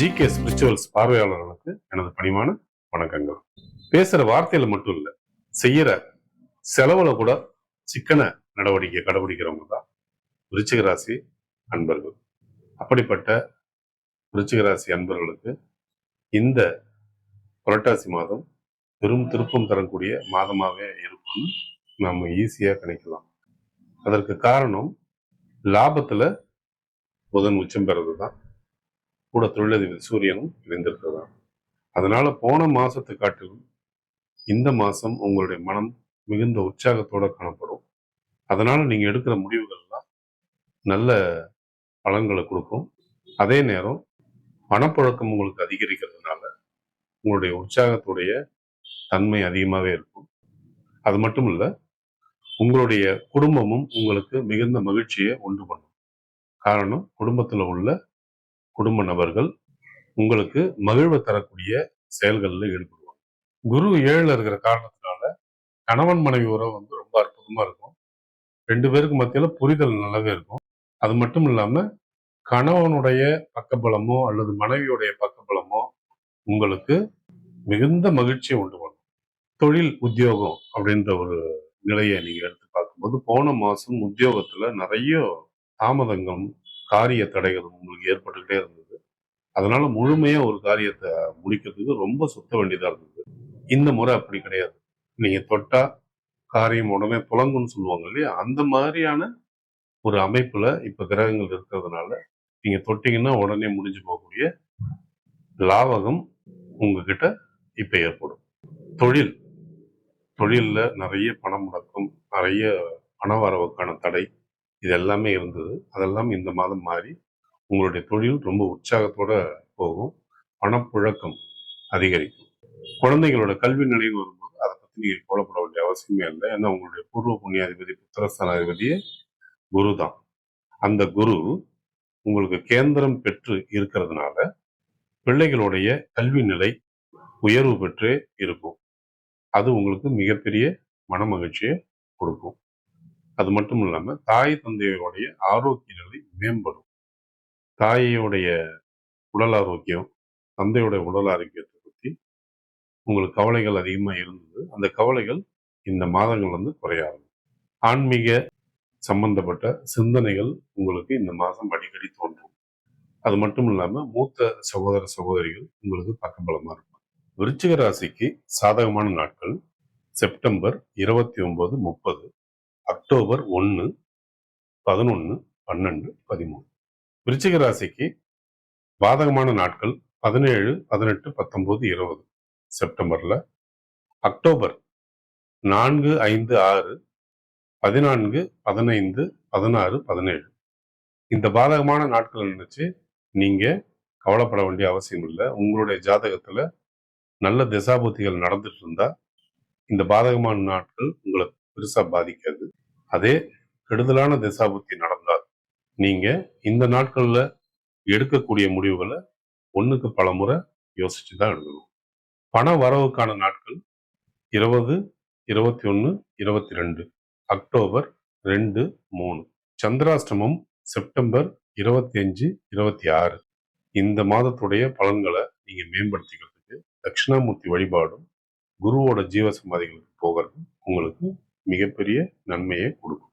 G K spirituals பார்வையாளர்களுக்கு எனது பணிவான வணக்கங்கள். பேசுற வார்த்தையில மட்டும் இல்ல செய்யற செலவுல கூட சிக்கன நடவடிக்கை கடைபிடிக்கிறவங்க தான் விருச்சிக ராசி அன்பர்கள். அப்படிப்பட்ட விருச்சிக ராசி அன்பர்களுக்கு இந்த புரட்டாசி மாதம் பெரும் திருப்பம் தரக்கூடிய மாதமாகவே இருக்கும்னு நம்ம ஈஸியா கணிக்கலாம். அதற்கு காரணம் லாபத்துல புதன் உச்சம் பெறது தான். கூட தொழிலதிபதி சூரியனும் இணைந்திருக்கிறதாம் அதனால போன மாசத்தை காட்டிலும் இந்த மாசம் உங்களுடைய மனம் மிகுந்த உற்சாகத்தோட காணப்படும். அதனால நீங்க எடுக்கிற முடிவுகள்லாம் நல்ல பலன்களை கொடுக்கும். அதே நேரம் பணப்பழக்கம் உங்களுக்கு அதிகரிக்கிறதுனால உங்களுடைய உற்சாகத்துடைய தன்மை அதிகமாகவே இருக்கும். அது மட்டும் இல்லை உங்களுடைய குடும்பமும் உங்களுக்கு மிகுந்த மகிழ்ச்சியை உண்டு பண்ணும். காரணம் குடும்பத்தில் உள்ள குடும்ப நபர்கள் உங்களுக்கு மகிழ்வை தரக்கூடிய செயல்களில் ஈடுபடுவாங்க. குரு ஏழில் இருக்கிற காரணத்தினால கணவன் மனைவி உறவு வந்து ரொம்ப அற்புதமா இருக்கும். ரெண்டு பேருக்கு மத்தியில புரிதல் நல்லாவே இருக்கும். அது மட்டும் இல்லாம கணவனுடைய பக்கபலமோ அல்லது மனைவியுடைய பக்கபலமோ உங்களுக்கு மிகுந்த மகிழ்ச்சியை உண்டு பண்ணும். தொழில் உத்தியோகம் அப்படின்ற ஒரு நிலையை நீங்க எடுத்து பார்க்கும்போது போன மாசம் உத்தியோகத்துல நிறைய தாமதங்கள் காரிய தடைகளும் உங்களுக்கு ஏற்பட்டுக்கிட்டே இருந்தது. அதனால முழுமையா ஒரு காரியத்தை முடிக்கிறதுக்கு ரொம்ப சுத்த வேண்டியதா இருந்தது. இந்த முறை அப்படி கிடையாது. நீங்க தொட்டா காரியம் உடனே புலங்குன்னு சொல்லுவாங்க இல்லையா? அந்த மாதிரியான ஒரு அமைப்புல இப்ப கிரகங்கள் இருக்கிறதுனால நீங்க தொட்டீங்கன்னா உடனே முடிஞ்சு போகக்கூடிய லாபகம் உங்ககிட்ட இப்ப ஏற்படும். தொழில். தொழில்ல நிறைய பணம் முடக்கம் நிறைய பண வரவுக்கான தடை இது எல்லாமே இருந்தது. அதெல்லாம் இந்த மாதம் மாறி உங்களுடைய தொழில் ரொம்ப உற்சாகத்தோட போகும். பணப்புழக்கம் அதிகரிக்கும். குழந்தைகளோட கல்வி நிலையம் வரும்போது அதை பற்றி நீங்கள் கவலைப்பட வேண்டிய அவசியமே இல்லை. ஏன்னா உங்களுடைய பூர்வ புண்ணியாதிபதி புத்திரஸ்தானாதிபதியே குரு தான். அந்த குரு உங்களுக்கு கேந்திரம் பெற்று இருக்கிறதுனால பிள்ளைகளுடைய கல்வி நிலை உயர்வு பெற்றே இருக்கும். அது உங்களுக்கு மிகப்பெரிய மன மகிழ்ச்சியை கொடுக்கும். அது மட்டும் இல்லாமல் தாய் தந்தையோடைய ஆரோக்கிய நிலை மேம்படும். தாயோடைய உடல் ஆரோக்கியம் தந்தையோடைய உடல் ஆரோக்கியத்தை பற்றி உங்களுக்கு கவலைகள் அதிகமாக இருந்தது. அந்த கவலைகள் இந்த மாதங்கள் வந்து குறையாது ஆன்மீக சம்பந்தப்பட்ட சிந்தனைகள் உங்களுக்கு இந்த மாதம் அடிக்கடி தோன்றும். அது மட்டும் இல்லாமல் மூத்த சகோதர சகோதரிகள் உங்களுக்கு பக்கபலமாக இருக்கும் விருச்சிக ராசிக்கு சாதகமான நாட்கள் செப்டம்பர் இருபத்தி ஒன்பது முப்பது. அக்டோபர் ஒன்று பதினொன்று பன்னெண்டு பதிமூணு. விருச்சிக ராசிக்கு பாதகமான நாட்கள் பதினேழு பதினெட்டு பத்தொம்போது இருபது. செப்டம்பர்ல அக்டோபர் நான்கு ஐந்து ஆறு பதினான்கு பதினைந்து பதினாறு பதினேழு. இந்த பாதகமான நாட்கள் நினைச்சு நீங்க கவலைப்பட வேண்டிய அவசியம் இல்லை. உங்களுடைய ஜாதகத்துல நல்ல திசாபுத்திகள் நடந்துட்டு இருந்தா இந்த பாதகமான நாட்கள் உங்களை பெருசா பாதிக்காது. அதே கெடுதலான திசாபுத்தி நடந்தால் நீங்க இந்த நாட்கள்ல எடுக்கக்கூடிய முடிவுகளை ஒண்ணுக்கு பல முறை யோசிச்சு தான் எடுக்கணும். பண வரவுக்கான நாட்கள் இருபது இருபத்தி ஒன்று இருபத்தி ரெண்டு அக்டோபர் ரெண்டு மூணு சந்திராஷ்டமம் செப்டம்பர் இருபத்தி அஞ்சு இருபத்தி ஆறு இந்த மாதத்துடைய பலன்களை நீங்க மேம்படுத்திக்கிறதுக்கு தட்சிணாமூர்த்தி வழிபாடும் குருவோட ஜீவ சமாதிகளுக்கு போகிறது உங்களுக்கு மிகப்பெரிய நன்மையை கொடுக்கும்.